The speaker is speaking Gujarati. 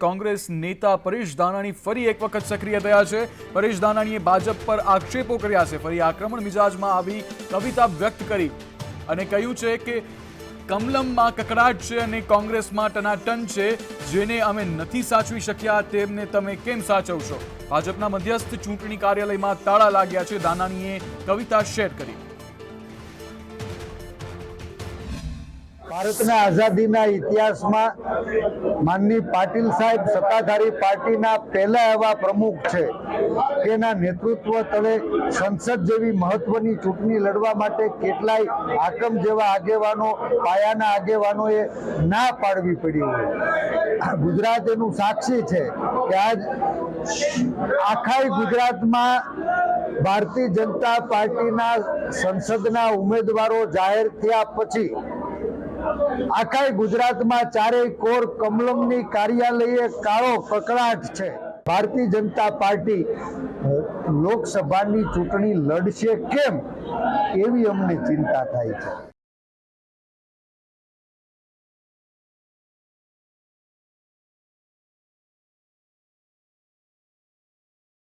કોંગ્રેસ નેતા પરેશ દાનાણી ફરી એક વખત સક્રિય થયા છે. પરેશ દાનાણીએ ભાજપ પર આક્ષેપો કર્યા છે. ફરી આક્રમણ મિજાજમાં આવી કવિતા વ્યક્ત કરી અને કહ્યું છે કે કમલમમાં કકડાટ છે અને કોંગ્રેસમાં ટનાટન છે. જેને અમે નથી સાચવી શક્યા તેમને તમે કેમ સાચવશો? ભાજપના મધ્યસ્થ ચૂંટણી કાર્યાલયમાં તાળા લાગ્યા છે. દાનાણીએ કવિતા શેર કરી. ભારતના આઝાદીના ઇતિહાસમાં માનની પાટીલ સાહેબ સત્તાધારી પાર્ટીના પહેલા એવા પ્રમુખ છે તેના નેતૃત્વ તળે સંસદ જેવી મહત્વની ચૂંટણી લડવા માટે કેટલાય આકમ જેવા આગેવાનો, પાયાના આગેવાનોએ ના પાડવી પડી હોય. ગુજરાત એનું સાક્ષી છે કે આજ આખાય ગુજરાતમાં ભારતીય જનતા પાર્ટીના સંસદના ઉમેદવારો જાહેર થયા પછી આખાય ગુજરાતમાં ચારેય કોર કમલમની કાર્યાલયે કાળો કકળાટ છે. ભારતીય જનતા પાર્ટી લોકસભાની ચૂંટણી લડશે કેમ એવી અમને ચિંતા થાય છે.